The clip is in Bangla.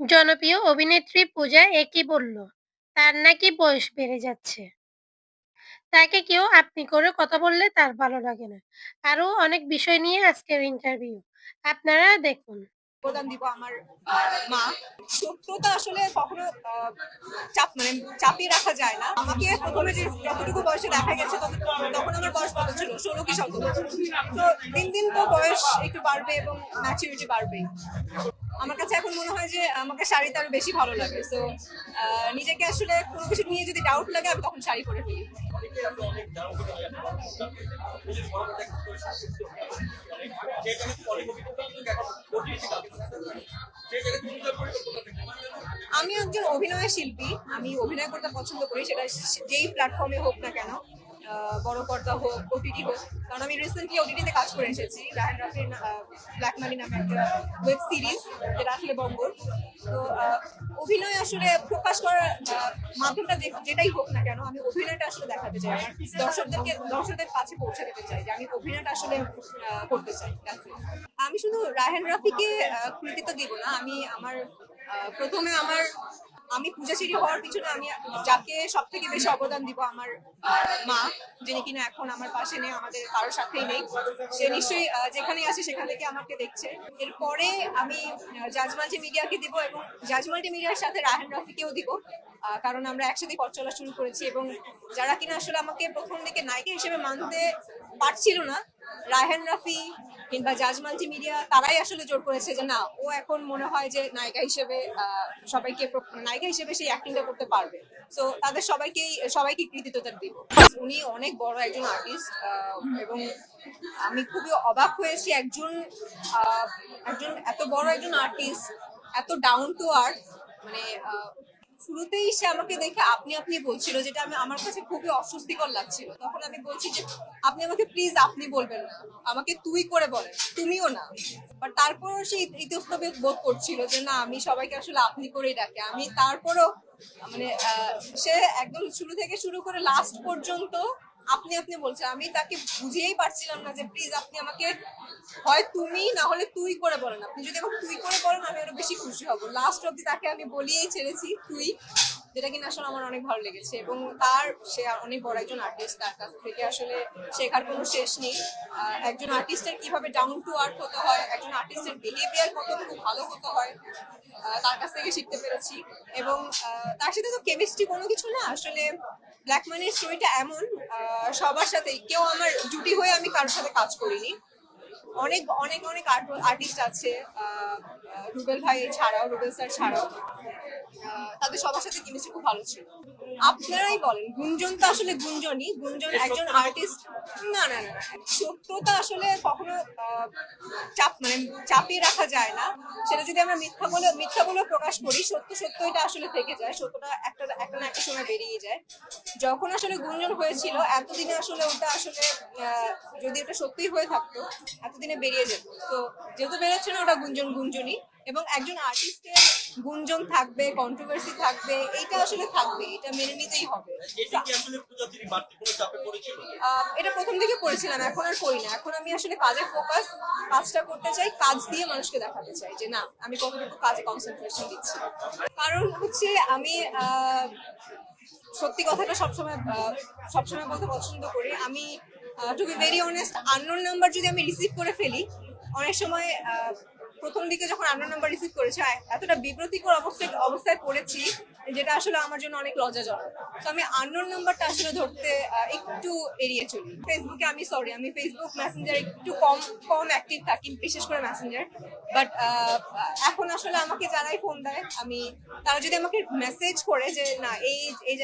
জনপ্রিয় অভিনেত্রী পূজা একই বলল, তার নাকি বয়স বেড়ে যাচ্ছে। তাকে কেউ আপনি করে কথা বললে তার ভালো লাগে না। আরও অনেক বিষয় নিয়ে আজকের ইন্টারভিউ। আপনারা দেখুন। অবদান দিব আমার মা। সত্যতা আসলে কখনো চাপ মানে চাপিয়ে রাখা যায় না। আমাকে প্রথমে যে যতটুকু বয়সে দেখা গেছে তখন আমার বয়স কত ছিল? ষোলো কি সতেরো। তো দিন দিন তো বয়স একটু বাড়বে এবং ম্যাচুরিটি বাড়বে। আমার কাছে এখন মনে হয় যে আমাকে শাড়িতে আরও বেশি ভালো লাগে। তো নিজেকে আসলে কোনো কিছু নিয়ে যদি ডাউট লাগে, আমি তখন শাড়ি পরে ফেলি। আমি একজন অভিনয় শিল্পী, আমি অভিনয় করতে পছন্দ করি, সেটা যেই প্ল্যাটফর্মে হোক না কেন। বড় পর্দা হোক ওটিটি হোক, কারণ আমি রিসেন্টলি ওটিটিতে কাজ করে এসেছি রাহান রাফির ব্ল্যাক মানি নামে একটা ওয়েব সিরিজ যেটা আসলে বঙ্গর। তো অভিনয় আসলে প্রকাশ করার মাধ্যমটা যেটাই হোক না কেন, আমি অভিনয়টা আসলে দেখাতে চাই। দর্শকদেরকে, দর্শকদের কাছে পৌঁছে দিতে চাই যে আমি অভিনয়টা আসলে করতে চাই আমি শুধু রাহেন রাফিকে কৃতিত্ব দিব না, আমি আমার প্রথমে আমার আমি পূজাচিরি হওয়ার পিছনে আমি যাকে সব থেকে বেশি অবদান দিব আমার মা, যিনি কিনা এখন আমার পাশে নেই, আমাদের কারোর সাথেই নেই। সে নিশ্চয়ই যেখানেই আছে সেখান থেকে আমাকে দেখছে। এরপরে আমি জাজ মাল্টি মিডিয়াকে দিব এবং জাজ মাল্টি মিডিয়ার সাথে রাহেন রাফিকেও দিব কারণ আমরা একসাথে পথ চলা শুরু করেছি এবং যারা কিনা আসলে আমাকে প্রথম দিকে নায়িকা হিসেবে মানতে পারছিল না রায়হান রাফি কিংবা জাজ মাল্টি মিডিয়া তারাই আসলে জোর করেছে যে না, ও এখন মনে হয় যে নায়িকা হিসেবে সবাইকে নায়িকা হিসেবে সেই অ্যাক্টিংটা করতে পারবে। তো তাদের সবাইকেই সবাইকে কৃতিত্বতা দিব উনি অনেক বড় একজন আর্টিস্ট এবং আমি খুবই অবাক হয়েছি একজন একজন এত বড় একজন আর্টিস্ট এত ডাউন টু আর্থ মানে শুরুতেই সে আমাকে দেখে আপনি আপনি বলছিল, যেটা আমি আমার কাছে খুবই অস্বস্তিকর লাগছিল। তখন আমি বলছি যে, আপনি আমাকে প্লিজ আপনি বলবেন না। আমাকে তুই করে বলেন, তুমিও না। বাট তারপরও সে ইতস্তবে বোধ করছিল যে, না, আমি সবাইকে আসলে আপনি করেই ডাকে। আমি তারপরও মানে সে একদম শুরু থেকে শুরু করে লাস্ট পর্যন্ত আপনি আপনি বলছে আমি তাকে বুঝিয়েই পারছিলাম না যে, প্লিজ আপনি আমাকে, হয় তুমি, না হলে তুই করে বলেন। আপনি যদি আমাকে তুই করে বলেন, আমি আরও বেশি খুশি হব। লাস্ট অব্দি তাকে আমি বলিয়েই ছেড়েছি, তুই। যেটা কিনা আসলে আমার অনেক ভালো লেগেছে এবং তার, সে অনেক বড় একজন আর্টিস্ট তার কাছ থেকে আসলে শেখার কোনো শেষ নেই। একজন আর্টিস্টের কীভাবে ডাউন টু আর্থ হতে হয়, একজন আর্টিস্টের বিহেভিয়ার কতটুকু ভালো হতে হয় তার কাছ থেকে শিখতে পেরেছি। এবং তার সাথে তো কেমিস্ট্রি কোনো কিছু না, আসলে ব্ল্যাক মানির স্টোরিটা এমন সবার সাথে কেউ আমার জুটি হয়ে আমি কারোর সাথে কাজ করিনি। অনেক অনেক অনেক আর্টিস্ট আছে। রুবেল ভাই ছাড়াও, রুবেল স্যার ছাড়াও। তাদের সবার সাথে কেমিস্ট্রি খুব ভালো ছিল। আপনারাই বলেন, গুঞ্জন তো আসলে গুঞ্জনই। গুঞ্জন একজন আর্টিস্ট না না না। সত্যতা আসলে কখনো চাপ মানে চাপিয়ে রাখা যায় না। সেটা যদি আমরা মিথ্যা বলে মিথ্যা বলে প্রকাশ করি, সত্য সত্য এটা আসলে থেকে যায়। সত্যটা একটা একটা না একটা সময় বেরিয়ে যায়। যখন আসলে গুঞ্জন হয়েছিল, এতদিনে আসলে ওটা আসলে যদি ওটা সত্যিই হয়ে থাকতো, এতদিনে বেরিয়ে যেত। তো যেহেতু বেরোচ্ছে না ওটা গুঞ্জন গুঞ্জনই। এবং একজন আর্টিস্টের গুঞ্জন থাকবে কন্ট্রোভার্সি থাকবে এইটা আসলে থাকবে এটা মেনে নিতেই হবে। এটা এটা প্রথম দিকে করেছিলাম এখন আর করি না। এখন আমি আসলে কাজে ফোকাস কাজটা করতে চাই কাজ দিয়ে মানুষকে দেখাতে চাই যে না আমি কতটুকু কাজে কনসেন্ট্রেশন দিচ্ছি? কারণ হচ্ছে আমি আহ, সত্যি কথাটা সবসময় সবসময় বলতে পছন্দ করি। আমি to be very honest unknown number যদি আমি রিসিভ করে ফেলি, অনেক সময় প্রথম দিকে যখন আননোন নাম্বার রিসিভ করেছি এতটা বিব্রতিকর অবস্থায় অবস্থায় পড়েছি, যেটা আসলে আমার জন্য অনেক লজ্জাজনক। তো আমি আননোন নাম্বারটা আসলে ধরতে একটু এড়িয়ে চলি। ফেসবুকে আমি সরি আমি ফেসবুক মেসেঞ্জার একটু কম কম অ্যাক্টিভ থাকি, বিশেষ করে মেসেঞ্জার বাট এখন আসলে আমাকে যারাই ফোন দেয়, আমি, তারা যদি আমাকে মেসেজ করে যে, না, এই এই